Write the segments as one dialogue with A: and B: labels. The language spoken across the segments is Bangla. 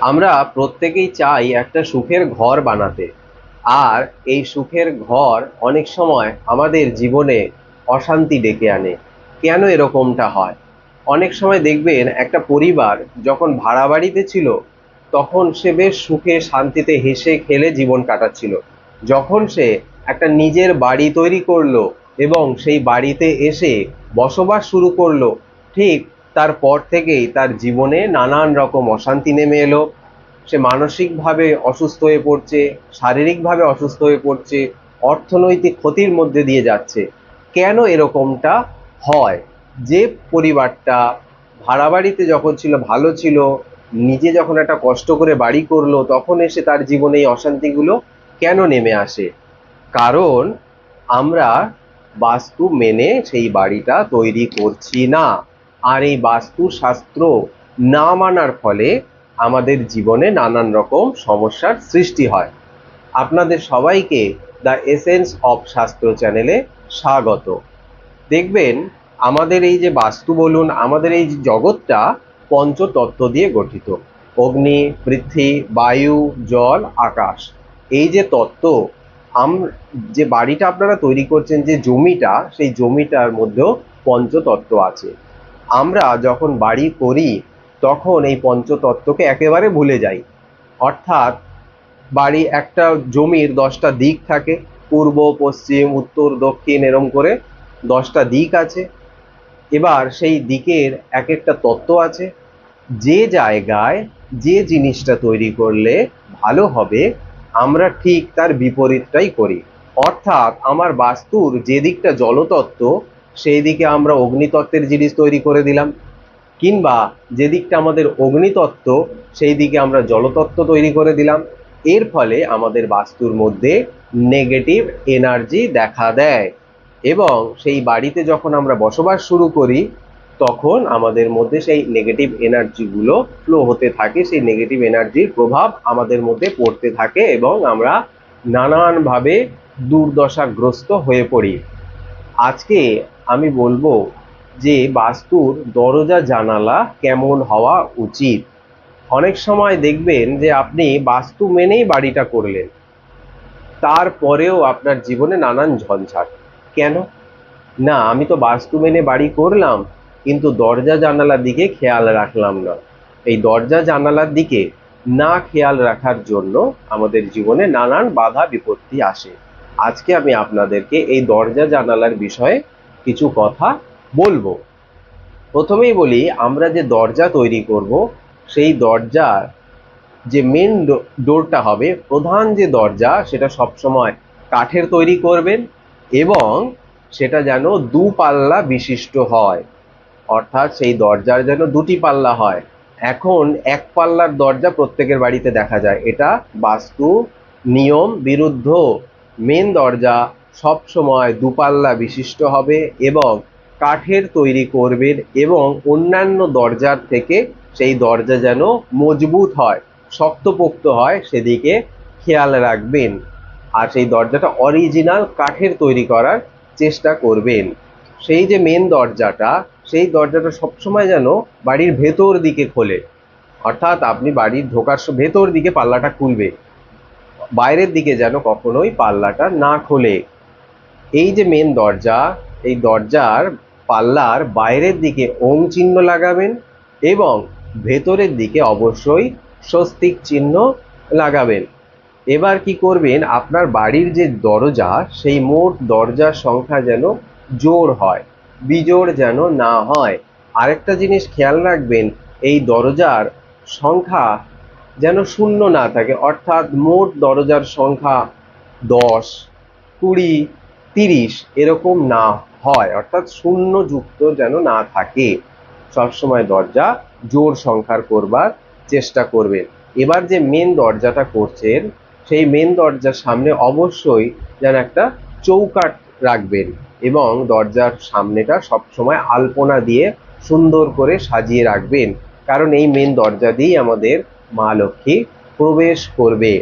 A: আমরা প্রত্যেকেই চাই একটা সুখের ঘর বানাতে। আর এই সুখের ঘর অনেক সময় আমাদের জীবনে অশান্তি ডেকে আনে। কেন এরকমটা হয়? অনেক সময় দেখবেন একটা পরিবার যখন ভাড়া বাড়িতে ছিল, তখন সে বেশ সুখে শান্তিতে হেসে খেলে জীবন কাটাচ্ছিল। যখন সে একটা নিজের বাড়ি তৈরি করল এবং সেই বাড়িতে এসে বসবাস শুরু করল, ঠিক তারপর থেকেই তার জীবনে নানান রকম অশান্তি নেমে এলো। সে মানসিকভাবে অসুস্থ হয়ে পড়ছে, শারীরিকভাবে অসুস্থ হয়ে পড়ছে, অর্থনৈতিক ক্ষতির মধ্যে দিয়ে যাচ্ছে। কেন এরকমটা হয়? যে পরিবারটা ভাড়া বাড়িতে যখন ছিল, ভালো ছিল, নিজে যখন একটা কষ্ট করে বাড়ি করল, তখন এসে তার জীবনে এই অশান্তিগুলো কেন নেমে আসে? কারণ আমরা বাস্তু মেনে সেই বাড়িটা তৈরি করছি না। আর এই বাস্তু শাস্ত্র না মানার ফলে আমাদের জীবনে নানান রকম সমস্যার সৃষ্টি হয়। আপনাদের সবাইকে দ্য এসেন্স অফ শাস্ত্র চ্যানেলে স্বাগত। দেখবেন, আমাদের এই যে বাস্তু বলুন, আমাদের এই জগৎটা পঞ্চতত্ত্ব দিয়ে গঠিত। অগ্নি, পৃথ্বী, বায়ু, জল, আকাশ। এই যে তত্ত্ব, আম, যে বাড়িটা আপনারা তৈরি করছেন, যে জমিটা, সেই জমিটার মধ্যেও পঞ্চতত্ত্ব আছে। আমরা যখন বাড়ি করি, তখন এই পঞ্চতত্ত্বকে একেবারে ভুলে যাই। অর্থাৎ বাড়ি একটা জমির দশটা দিক থাকে, পূর্ব, পশ্চিম, উত্তর, দক্ষিণ, এরম করে দশটা দিক আছে। এবার সেই দিকের এক একটা তত্ত্ব আছে, যে জায়গায় যে জিনিসটা তৈরি করলে ভালো হবে, আমরা ঠিক তার বিপরীতটাই করি। অর্থাৎ আমার বাস্তুর যে দিকটা জলতত্ত্ব সেই দিকে আমরা অগ্নিতত্ত্বের জিনিস তৈরি করে দিলাম। কিংবা যে দিকটা আমাদের অগ্নিতত্ত্ব, সেই দিকে আমরা জলতত্ত্ব তৈরি করে দিলাম। এর ফলে আমাদের বাস্তুর মধ্যে নেগেটিভ এনার্জি দেখা দেয়। এবং সেই বাড়িতে যখন আমরা বসবাস শুরু করি, তখন আমাদের মধ্যে সেই নেগেটিভ এনার্জিগুলো ফ্লো হতে থাকে। সেই নেগেটিভ এনার্জির প্রভাব আমাদের মধ্যে পড়তে থাকে এবং আমরা নানানভাবে দুর্দশাগ্রস্ত হয়ে পড়ি। আজকে আমি বলব যে বাস্তুর দরজা জানালা কেমন হওয়া উচিত। অনেক সময় দেখবেন যে আপনি বাস্তু মেনেই বাড়িটা করলেন, তারপরেও আপনার জীবনে নানান ঝঞ্ঝাট। কেন? না, আমি তো বাস্তু মেনে বাড়ি করলাম, কিন্তু দরজা জানালার দিকে খেয়াল রাখলাম না। এই দরজা জানালার দিকে না খেয়াল রাখার জন্য আমাদের জীবনে নানান বাধা বিপত্তি আসে। আজকে আমি আপনাদেরকে এই দরজা জানালার বিষয়ে কিছু কথা বলব। প্রথমেই বলি, আমরা যে দরজা তৈরি করব, সেই দরজার যে মেন ডোরটা হবে, প্রধান যে দরজা, সেটা সবসময় কাঠের তৈরি করবেন এবং সেটা যেন দু পাল্লা বিশিষ্ট হয়। অর্থাৎ সেই দরজার যেন দুটি পাল্লা হয়। এখন এক পাল্লার দরজা প্রত্যেকের বাড়িতে দেখা যায়। এটা বাস্তু, নিয়ম, বিরুদ্ধ মেন দরজা সব সময় দুপাল্লা বিশিষ্ট হবে এবং কাঠের তৈরি করবেন এবং অন্যান্য দরজার থেকে সেই দরজা যেন মজবুত হয়, শক্তপোক্ত হয়, সেদিকে খেয়াল রাখবেন। আর সেই দরজাটা অরিজিনাল কাঠের তৈরি করার চেষ্টা করবেন। সেই যে মেন দরজাটা, সেই দরজাটা সবসময় যেন বাড়ির ভেতর দিকে খোলে। অর্থাৎ আপনি বাড়ির ঢোকার ভেতর দিকে পাল্লাটা খুলবে। বাইরের দিকে যেন কখনোই পাল্লাটা না খোলে। এই যে মেন দরজা, এই দরজার পাল্লার বাইরের দিকে ওং চিহ্ন লাগাবেন এবং ভেতরের দিকে অবশ্যই স্বস্তিক চিহ্ন লাগাবেন। এবার কি করবেন? আপনার বাড়ির যে দরজা, সেই মোট দরজার সংখ্যা যেন জোর হয়, বিজোড় যেন না হয়। আরেকটা জিনিস খেয়াল রাখবেন, এই দরজার সংখ্যা যেন শূন্য না থাকে। অর্থাৎ মোট দরজার সংখ্যা দশ, কুড়ি, তিরিশ এরকম না হয়। অর্থাৎ শূন্য যুক্ত যেন না থাকে। সবসময় দরজা জোর সংখ্যার করবার চেষ্টা করবেন। এবার যে মেন দরজাটা করছেন, সেই মেন দরজার সামনে অবশ্যই যেন একটা চৌকাঠ রাখবেন এবং দরজার সামনেটা সবসময় আলপনা দিয়ে সুন্দর করে সাজিয়ে রাখবেন। কারণ এই মেন দরজা দিয়েই আমাদের মা লক্ষ্মী প্রবেশ করবে।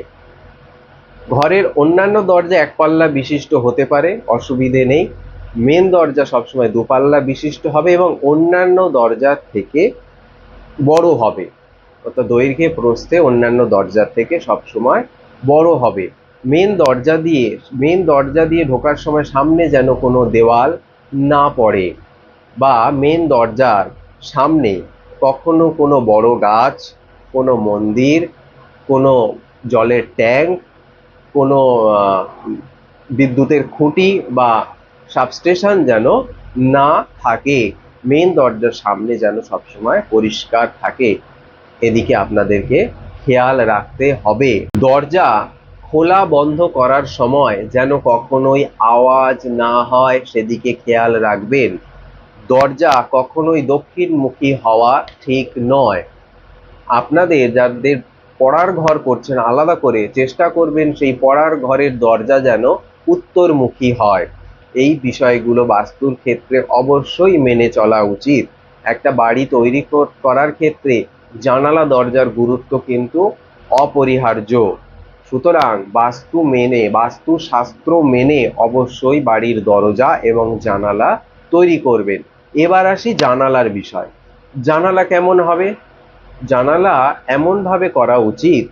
A: ঘরের অন্যান্য দরজা এক পাল্লা বিশিষ্ট হতে পারে, অসুবিধে নেই। মেন দরজা সবসময় দুপাল্লা বিশিষ্ট হবে এবং অন্যান্য দরজার থেকে বড় হবে। অর্থাৎ দৈর্ঘ্যে, প্রস্থে অন্যান্য দরজার থেকে সবসময় বড় হবে। মেন দরজা দিয়ে মেন দরজা দিয়ে ঢোকার সময় সামনে যেন কোনো দেওয়াল না পড়ে বা মেন দরজার সামনে কখনো কোনো বড় গাছ কোনো মন্দির, কোনো জলের ট্যাঙ্ক, কোনো বিদ্যুতের খুঁটি বা সাবস্টেশন যেন না থাকে। মেন দরজার সামনে যেন সবসময় পরিষ্কার থাকে। এদিকে আপনাদেরকে খেয়াল রাখতে হবে। দরজা খোলা বন্ধ করার সময় যেন কখনোই আওয়াজ না হয়, সেদিকে খেয়াল রাখবেন। দরজা কখনোই দক্ষিণমুখী হওয়া ঠিক নয়। আপনাদের যাদের পড়ার ঘর করছেন, আলাদা করে চেষ্টা করবেন সেই পড়ার ঘরের দরজা যেন উত্তরমুখী হয়। এই বিষয়গুলো বাস্তুর ক্ষেত্রে অবশ্যই মেনে চলা উচিত। একটা বাড়ি তৈরি করার ক্ষেত্রে জানালা দরজার গুরুত্ব কিন্তু অপরিহার্য। সুতরাং বাস্তু মেনে, বাস্তু শাস্ত্র মেনে অবশ্যই বাড়ির দরজা এবং জানালা তৈরি করবেন। এবার আসি জানালার বিষয়। জানালা কেমন হবে? জানালা এমনভাবে করা উচিত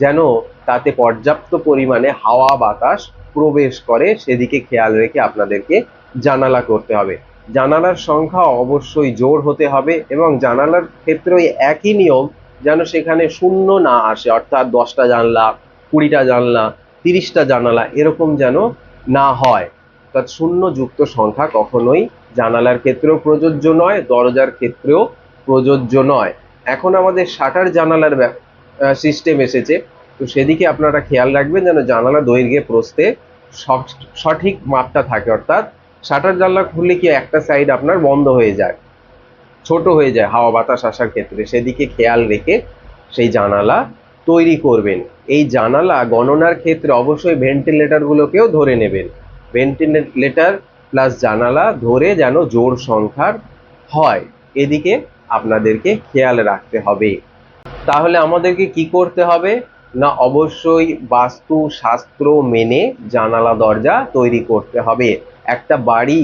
A: যেন তাতে পর্যাপ্ত পরিমাণে হাওয়া বাতাস প্রবেশ করে সেদিকে খেয়াল রেখে আপনাদেরকে জানালা করতে হবে। জানালার সংখ্যা অবশ্যই জোর হতে হবে এবং জানালার ক্ষেত্রে ওই একই নিয়ম যেন সেখানে শূন্য না আসে, অর্থাৎ দশটা জানলা, কুড়িটা জানলা, তিরিশটা জানালা এরকম যেন না হয়। অর্থাৎ শূন্য যুক্ত সংখ্যা কখনোই জানালার ক্ষেত্রেও প্রযোজ্য নয়, দরজার ক্ষেত্রেও প্রযোজ্য নয়। এখন আমাদের শাটার জানালার সিস্টেম এসেছে। তো সেদিকে আপনারা খেয়াল রাখবেন যেন জানালা দৈর্ঘ্যে প্রস্থে সঠ- সঠিক মাপটা থাকে। অর্থাৎ শাটার জানলা খুললে কি একটা সাইড আপনার বন্ধ হয়ে যায়, ছোট হয়ে যায় হাওয়া বাতাস আসার ক্ষেত্রে। সেদিকে খেয়াল রেখে সেই জানালা তৈরি করবেন। এই জানালা গণনার ক্ষেত্রে অবশ্যই ভেন্টিলেটরগুলোকেও ধরে নেবেন। ভেন্টিলেটার প্লাস জানালা ধরে যেন জোর সংখ্যার হয়। এদিকে আপনাদেরকে খেয়াল রাখতে হবে। তাহলে আমাদেরকে কি করতে হবে? না, অবশ্যই বাস্তু শাস্ত্র মেনে জানালা দরজা তৈরি করতে হবে। একটা বাড়ি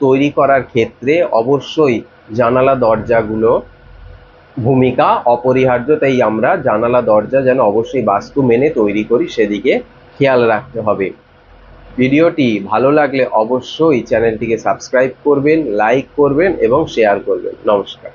A: তৈরি করার ক্ষেত্রে অবশ্যই জানালা দরজাগুলো ভূমিকা অপরিহার্য, তাই আমরা জানালা দরজা যেন অবশ্যই বাস্তু মেনে তৈরি করি, সেদিকে খেয়াল রাখতে হবে। ভিডিওটি ভালো লাগলে অবশ্যই চ্যানেলটিকে সাবস্ক্রাইব করবেন, লাইক করবেন এবং শেয়ার করবেন। নমস্কার।